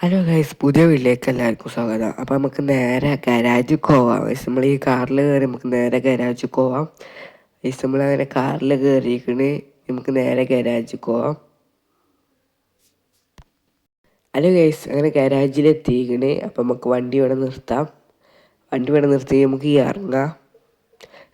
Hello guys പുതിയ വീട്ടിലേക്ക് എല്ലാവർക്കും സ്വാഗതം. അപ്പോൾ നമുക്ക് നേരെ ഗരാജിൽ പോവാം. നമ്മൾ ഈ കാറിൽ കയറി നമുക്ക് നേരെ ഗരാജിൽ പോവാം. നമ്മൾ അങ്ങനെ കാറിൽ കയറിയിരിക്കണ് നമുക്ക് നേരെ ഗരാജിൽ പോവാം. ഹലോ ഗൈസ് അങ്ങനെ ഗരാജിലെത്തിയിരിക്കണ് അപ്പം നമുക്ക് വണ്ടി ഇവിടെ നിർത്താം. വണ്ടി ഇവിടെ നിർത്തി നമുക്ക് ഇറങ്ങാം.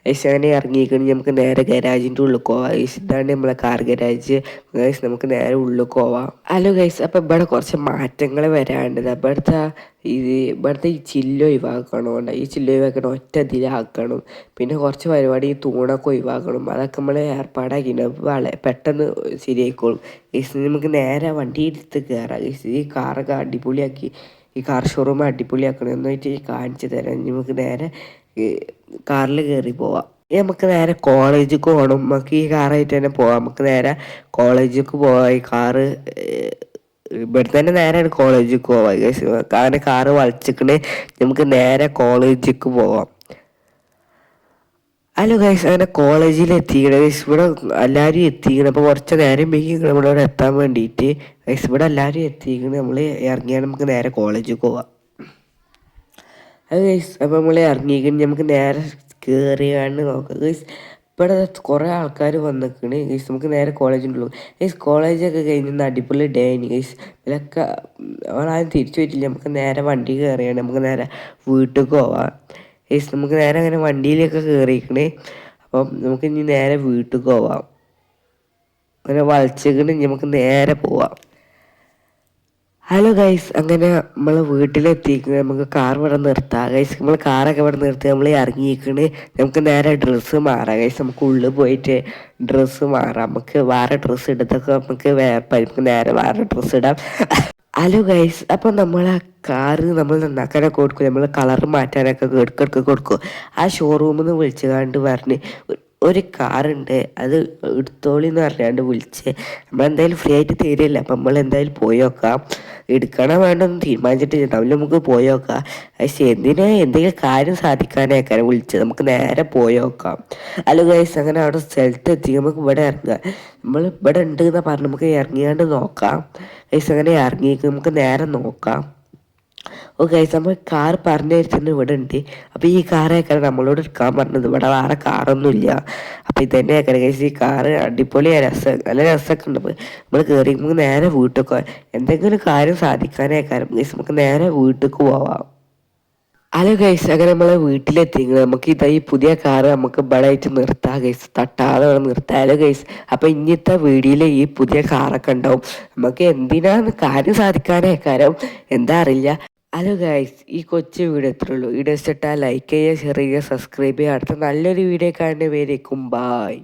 ഗൈസ് അങ്ങനെ ഇറങ്ങിയിരിക്കണം നമുക്ക് നേരെ ഗരാജിന്റെ ഉള്ളിൽ പോവാം. ഗൈസ് ഇതാണ് നമ്മളെ കാർ ഗരാജ്. ഗൈസ് നമുക്ക് നേരെ ഉള്ളിൽ പോവാം. ഹലോ ഗൈസ് അപ്പം ഇവിടെ കുറച്ച് മാറ്റങ്ങൾ വരാണ്ടത് ഇവിടുത്തെ ഇത് ഇവിടുത്തെ ഈ ചില്ല ഒഴിവാക്കണം ഈ ചില്ല ഒഴിവാക്കണം ഒറ്റ ഇതിലാക്കണം. പിന്നെ കുറച്ച് പരിപാടി ഈ തൂണൊക്കെ ഒഴിവാക്കണം. അതൊക്കെ നമ്മൾ ഏർപ്പാടാക്കിയിട്ടുണ്ട്. വളരെ പെട്ടെന്ന് ശരിയായിക്കോളും. ഗൈസ് നമുക്ക് നേരെ വണ്ടി എടുത്ത് കയറാം. ഗൈസ് ഈ കാറൊക്കെ അടിപൊളിയാക്കി ഈ കാർ ഷോറൂം അടിപൊളിയാക്കണം. എന്നായിട്ട് കാണിച്ചു തരാം. നമുക്ക് നേരെ കാറിൽ കയറി പോവാം. നമുക്ക് നേരെ കോളേജിലേക്ക് പോകണം നമുക്ക് ഈ കാറായിട്ട് തന്നെ പോവാം. നമുക്ക് നേരെ കോളേജിലേക്ക് പോവാം. ഈ കാറ് ഇവിടെ തന്നെ നേരെയാണ് കോളേജിലേക്ക് പോവാം. കാരണം കാറ് വളച്ചിക്കണേ നമുക്ക് നേരെ കോളേജിലേക്ക് പോവാം. ഹലോ ഗൈസ് അങ്ങനെ കോളേജിൽ എത്തിക്കണം. ഗൈസ് ഇവിടെ എല്ലാവരും എത്തിക്കണം. അപ്പോൾ കുറച്ച് നേരം വൈകി ഇവിടെ എത്താൻ വേണ്ടിയിട്ട് ഗൈസ് ഇവിടെ എല്ലാവരും എത്തിയിരിക്കുന്നത് നമ്മൾ ഇറങ്ങിയാൽ നമുക്ക് നേരെ കോളേജിൽ പോവാം. അത് ഗൈസ് അപ്പോൾ നമ്മൾ ഇറങ്ങിയിരിക്കുന്നത് നമുക്ക് നേരെ കയറിയാണ് നോക്കാം. ഗൈസ് ഇവിടെ കുറേ ആൾക്കാർ വന്നിരിക്കണ് ഗൈസ് നമുക്ക് നേരെ കോളേജിൽ ഉള്ളു ഗൈസ് കോളേജൊക്കെ കഴിഞ്ഞ് അടിപൊളി ഡേ ആയിരുന്നു ഗൈസ് ഇതിലൊക്കെ അവളാരും തിരിച്ചു പറ്റില്ല നമുക്ക് നേരെ വണ്ടി കയറിയാണ് നമുക്ക് നേരെ വീട്ടിൽ പോവാം. ഗൈസ് നമുക്ക് നേരെ അങ്ങനെ വണ്ടിയിലൊക്കെ കയറിയിരിക്കണേ അപ്പം നമുക്ക് ഇനി നേരെ വീട്ടിൽ പോവാം. അങ്ങനെ വളച്ചിക്കണ് നമുക്ക് നേരെ പോവാം. ഹലോ ഗൈസ് അങ്ങനെ നമ്മൾ വീട്ടിലെത്തിക്കുന്നത് നമുക്ക് കാർ ഇവിടെ നിർത്താം. ഗൈസ് നമ്മൾ കാറൊക്കെ ഇവിടെ നിർത്തി നമ്മൾ ഇറങ്ങിയിരിക്കണ് നമുക്ക് നേരെ ഡ്രസ്സ് മാറാം. ഗൈസ് നമുക്ക് ഉള്ളിൽ പോയിട്ട് ഡ്രസ്സ് മാറാം. നമുക്ക് വേറെ ഡ്രസ്സ് എടുത്തൊക്കെ നമുക്ക് നമുക്ക് നേരെ വേറെ ഡ്രസ്സ് ഇടാം. ഹലോ ഗൈസ് അപ്പം നമ്മൾ ആ കാറ് നമ്മൾ നന്നാക്കാനൊക്കെ കൊടുക്കും. നമ്മൾ കളർ മാറ്റാനൊക്കെ ഇടയ്ക്കിടയ്ക്ക് കൊടുക്കും. ആ ഷോറൂമിൽ നിന്ന് വിളിച്ചു കണ്ട് പറഞ്ഞ് ഒരു കാറുണ്ട് അത് എടുത്തോളി എന്ന് പറഞ്ഞാണ്ട് വിളിച്ച് നമ്മളെന്തായാലും ഫ്രീ ആയിട്ട് തരില്ല അപ്പം നമ്മൾ എന്തായാലും പോയി നോക്കാം. എടുക്കണോ വേണ്ടൊന്നും തീരുമാനിച്ചിട്ടില്ല. തമ്മിൽ നമുക്ക് പോയി നോക്കാം. പക്ഷേ എന്തിനാ? എന്തെങ്കിലും കാര്യം സാധിക്കാനായിക്കാരം വിളിച്ചത് നമുക്ക് നേരെ പോയി നോക്കാം. അല്ല ഗൈസ് അങ്ങനെ അവിടെ സ്ഥലത്ത് എത്തി. നമുക്ക് ഇവിടെ ഇറങ്ങാം. നമ്മൾ ഇവിടെ ഉണ്ട് എന്ന് പറഞ്ഞ് നമുക്ക് ഇറങ്ങിയാണ്ട് നോക്കാം. ഗൈസ് അങ്ങനെ ഇറങ്ങി. നമുക്ക് നേരെ നോക്കാം. ഓ ഗൈസ് നമ്മൾ കാർ പറഞ്ഞു തരുന്ന ഇവിടെ ഉണ്ട് അപ്പോൾ ഈ കാറൊക്കെ നമ്മളോട് എടുക്കാൻ പറഞ്ഞത് ഇവിടെ വേറെ കാറൊന്നുമില്ല അപ്പോൾ ഇതന്നെയാക്കാരം ഗൈസ് ഈ കാറ് അടിപൊളിയാണ് രസം നല്ല രസമൊക്കെ ഉണ്ട്. നമ്മൾ കയറി നമുക്ക് നേരെ വീട്ടിൽ എന്തെങ്കിലും കാര്യം സാധിക്കാനേക്കാരം ഗൈസ് നമുക്ക് നേരെ വീട്ടിലേക്ക് പോവാം. ഹലോ ഗൈസ് അങ്ങനെ നമ്മളെ വീട്ടിലെത്തിക്കുന്നത് നമുക്ക് ഇതാ ഈ പുതിയ കാറ് നമുക്ക് ബടായിട്ട് നിർത്താം ഗൈസ് തട്ടാതെ വേണം നിർത്താം. ഹലോ ഗൈസ് അപ്പോൾ ഇന്നത്തെ വീഡിയോയിൽ ഈ പുതിയ കാറൊക്കെ ഉണ്ടാവും. നമുക്ക് എന്തിനാന്ന് കാര്യം സാധിക്കാനേ കാര്യം എന്താ അറിയില്ല. ഹലോ ഗായ്സ് ഈ കൊച്ചു വീഡിയോ എത്ര ഉള്ളൂ വീഡിയോ ഇഷ്ടപ്പെട്ടാൽ ലൈക്ക് ചെയ്യുക ഷെയർ ചെയ്യുക സബ്സ്ക്രൈബ് ചെയ്യുക. അടുത്ത നല്ലൊരു വീഡിയോ കാണുന്ന പേരേക്കും ബായ്